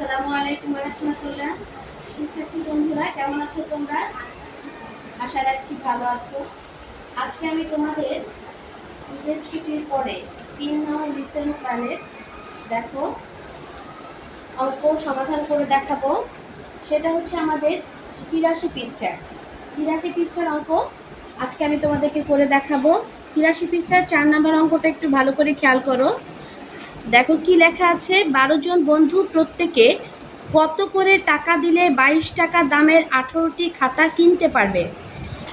আসসালামু আলাইকুম রহমতুল্লাহ। শিক্ষার্থী বন্ধুরা, কেমন আছো তোমরা? আশা রাখছি ভালো আছো। আজকে আমি তোমাদের ঈদের ছুটির পরে তিন নং লিসেন প্ল্যানের দেখো, অঙ্ক সমাধান করে দেখাবো। সেটা হচ্ছে আমাদের তিরাশি পৃষ্ঠার। তিরাশি পৃষ্ঠার অঙ্ক আজকে আমি তোমাদেরকে করে দেখাবো। তিরাশি পৃষ্ঠার চার নাম্বার অঙ্কটা একটু ভালো করে খেয়াল করো। দেখো কি লেখা আছে, বারো জন বন্ধু প্রত্যেকে কত করে টাকা দিলে বাইশ টাকা দামের আঠেরোটি খাতা কিনতে পারবে?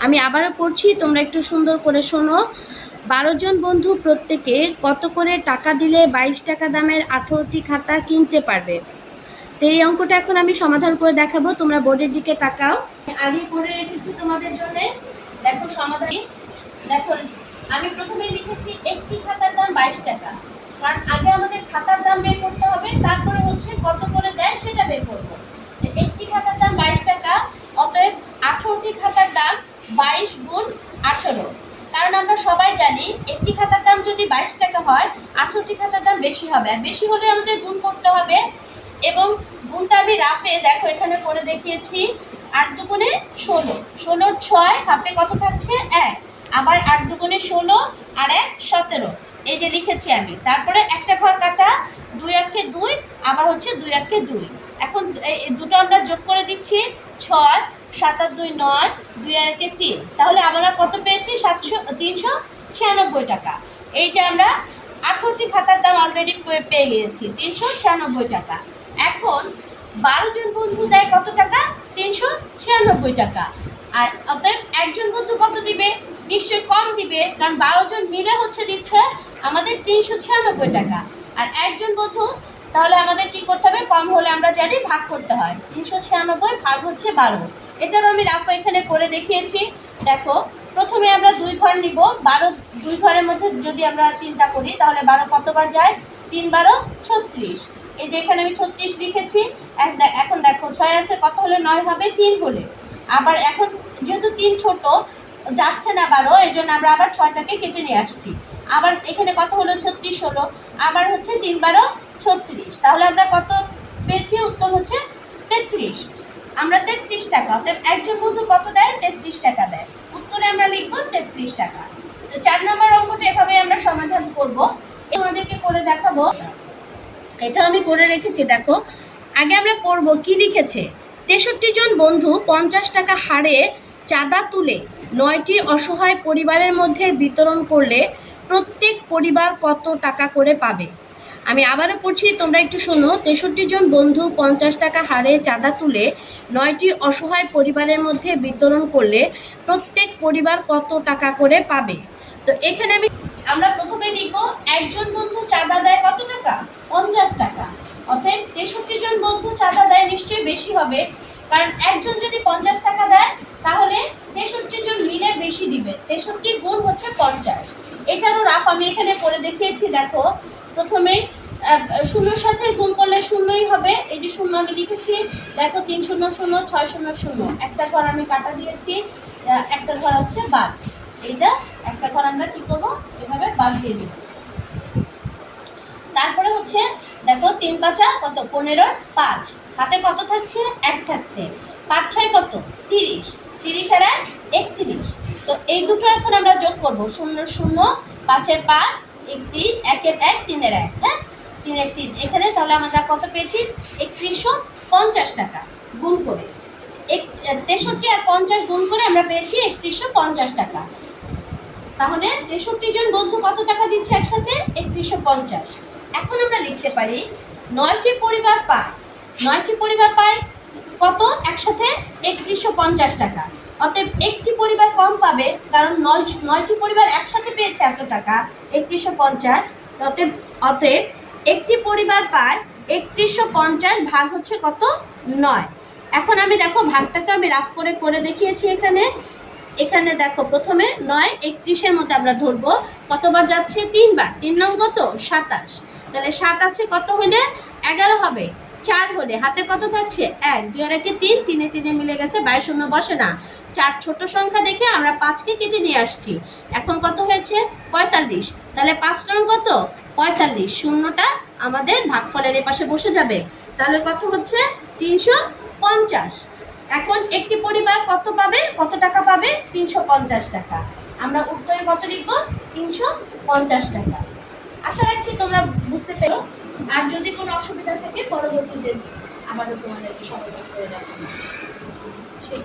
আমি আবারও পড়ছি, তোমরা একটু সুন্দর করে শোনো। বারো জন বন্ধু প্রত্যেকে কত করে টাকা দিলে বাইশ টাকা দামের আঠেরোটি খাতা কিনতে পারবে? তো এই অঙ্কটা এখন আমি সমাধান করে দেখাবো, তোমরা বোর্ডের দিকে তাকাও। আগে করে রেখেছি তোমাদের জন্য। দেখো সমাধান। দেখো, আমি প্রথমেই লিখেছি একটি খাতার দাম বাইশ টাকা। কারণ আগে আমাদের খাতার দাম বের করতে হবে, তারপরে হচ্ছে কত করে দেয় সেটা বের করব। একটি খাতার দাম বাইশ টাকা, অতএব আঠেরোটি খাতার দাম বাইশ গুণ আঠেরো। কারণ আমরা সবাই জানি একটি খাতার দাম যদি বাইশ টাকা হয়, আঠেরোটি খাতার দাম বেশি হবে। আর বেশি হলে আমাদের গুণ করতে হবে। এবং গুণটা আমি রাফে, দেখো এখানে করে দেখিয়েছি, আট দুগুণে ষোলো। ষোলোর ছয়, হাতে কত থাকছে? এক। আবার আট দুগুণে ষোলো, আর এক সতেরো। এই যে লিখেছি আমি। তারপরে একটা ঘর কাটা, দুই একে দুই, আবার হচ্ছে দুই একে দুই। এখন দুটো আমরা যোগ করে দিচ্ছি, ছয়, সাত আর দুই নয়, দুই আর একে তিন। তাহলে আমরা কত পেয়েছি? সাতশো, তিনশো ছিয়ানব্বই টাকা। এই যে আমরা আঠেরোটি খাতার দাম অলরেডি পেয়ে গিয়েছি, তিনশো ছিয়ানব্বই টাকা। এখন বারো জন বন্ধু দেয় কত টাকা? তিনশো ছিয়ানব্বই টাকা। আর অতএব একজন বন্ধু কত দিবে? নিশ্চয়ই কম দিবে, কারণ বারো জন মিলে হচ্ছে দিচ্ছে আমাদের তিনশো ছিয়ানব্বই টাকা। আর একজন বন্ধু, তাহলে আমাদের কি করতে হবে? কম হলে আমরা জানি ভাগ করতে হয়। তিনশো ছিয়ানব্বই ভাগ হচ্ছে বারো। এটারও আমি রাফা এখানে করে দেখিয়েছি। দেখো, প্রথমে আমরা দুই ঘর নিব। বারো, দুই ঘরের মধ্যে যদি আমরা চিন্তা করি, তাহলে বারো কতবার যায়? তিন বারো ছত্রিশ। এই যে এখানে আমি ছত্রিশ লিখেছি। এখন দেখো, ছয় আছে, কত হলে নয় হবে? তিন হলে। আবার এখন যেহেতু তিন ছোট যাচ্ছে না বারো, এই জন্য আমরা আবার ছয়টাকে কেটে নিয়ে আসছি। আবার এখানে কত হলো? ছত্রিশ হলো। আবার হচ্ছে তিন বারো, ছত্রিশ। তাহলে আমরা কত পেয়েছি? উত্তর হচ্ছে তেত্রিশ। আমরা তেত্রিশ টাকা অর্থাৎ একজন বন্ধু কত দেয়? তেত্রিশ টাকা দেয়। উত্তরে আমরা লিখব তেত্রিশ টাকা। তো চার নম্বর অঙ্কটা এভাবে আমরা সমাধান করব। আমাদেরকে করে দেখাবো। এটা আমি করে রেখেছি, দেখো। আগে আমরা পড়ব, কি লিখেছে? তেষট্টি জন বন্ধু পঞ্চাশ টাকা হারে চাঁদা তুলে নয়টি অসহায় পরিবারের মধ্যে বিতরণ করলে প্রত্যেক পরিবার কত টাকা করে পাবে? আমি আবারও পড়ছি, তোমরা একটু শোনো। তেষট্টি জন বন্ধু পঞ্চাশ টাকা হারে চাঁদা তুলে নয়টি অসহায় পরিবারের মধ্যে বিতরণ করলে প্রত্যেক পরিবার কত টাকা করে পাবে? তো এখানে আমি, আমরা প্রথমে লিখব, একজন বন্ধু চাঁদা দেয় কত টাকা? পঞ্চাশ টাকা। অতএব তেষট্টি জন বন্ধু চাঁদা দেয় নিশ্চয়ই বেশি হবে। কারণ একজন যদি পঞ্চাশ টাকা দেয়, তাহলে তেষট্টি জন মিলে বেশি দিবে তেষট্টি গুণ হচ্ছে পঞ্চাশ। এটারও রাফ, আমি এখানে করে দেখিয়েছি, দেখো। প্রথমে শূন্যর সাথে গুণ করলে শূন্যই হবে। এই যে শূন্য আমি লিখেছি, দেখো, তিন শূন্য শূন্য, ছয় শূন্য শূন্য। একটা ঘর আমি কাটা দিয়েছি একটা ঘর হচ্ছে বাদ। এইটা, একটা ঘর আমরা কী করব? এভাবে বাদ দিয়ে দিব। তারপরে হচ্ছে, দেখো, তিন পাঁচা কত? পনেরোর পাঁচ। হাতে কত থাকছে? এক থাকছে। পাঁচ ছয় কত? তিরিশ তিরিশ আর এক একত্রিশ তো এই দুটো এখন আমরা যোগ করব। শূন্য শূন্য, পাঁচের পাঁচ, একটি, একের এক, তিনের এক হ্যাঁ? তিনের তিন। এখানে তাহলে আমরা কত পেয়েছি? একত্রিশশো পঞ্চাশ টাকা গুণ করে। এক, তেষট্টি আর পঞ্চাশ গুণ করে আমরা পেয়েছি একত্রিশশো পঞ্চাশ টাকা। তাহলে তেষট্টি জন বন্ধু কত টাকা দিচ্ছে একসাথে? একত্রিশশো পঞ্চাশ। এখন আমরা লিখতে পারি নয়টি পরিবার পায়। নয়টি পরিবার পায় কত? একসাথে একত্রিশশো পঞ্চাশ টাকা। অতএব একটি পরিবার কম পাবে, কারণ নয়, নয়টি পরিবার একসাথে পেয়েছে এত টাকা, একত্রিশশো পঞ্চাশ। অতএব অতএব একটি পরিবার পায় একত্রিশশো পঞ্চাশ ভাগ হচ্ছে কত? নয়। এখন আমি দেখো ভাগটাকে আমি রাফ করে করে দেখিয়েছি এখানে। এখানে দেখো প্রথমে নয়, একত্রিশের মধ্যে আমরা ধরবো। কতবার যাচ্ছে? তিনবার। তিন নং কত? সাতাশ। তাহলে সাত আছে কত হলে? এগারো হবে। চার হলে। হাতে কত থাকছে এক, দুই আর একে তিন, তিনে তিনে মিলে গেছে বাইশ শূন্য বসে না। চার ছোট সংখ্যা দেখে আমরা পাঁচকে কেটে নিয়ে আসছি। এখন কত হয়েছে? পঁয়তাল্লিশ। তাহলে পাঁচ নং কত? পঁয়তাল্লিশ। শূন্যটা আমাদের ভাগফলের এপাশে বসে যাবে। তাহলে কত হচ্ছে? তিনশো পঞ্চাশ। এখন একটি পরিবার কত পাবে? কত টাকা পাবে? তিনশো পঞ্চাশ টাকা। আমরা উত্তরে কত লিখব? তিনশো পঞ্চাশ টাকা। আশা রাখছি তোমরা বুঝতে পেরো আর যদি কোনো অসুবিধা থাকে পরবর্তীতে আমাদের তোমাদেরকে সবাই করে দেবো সেই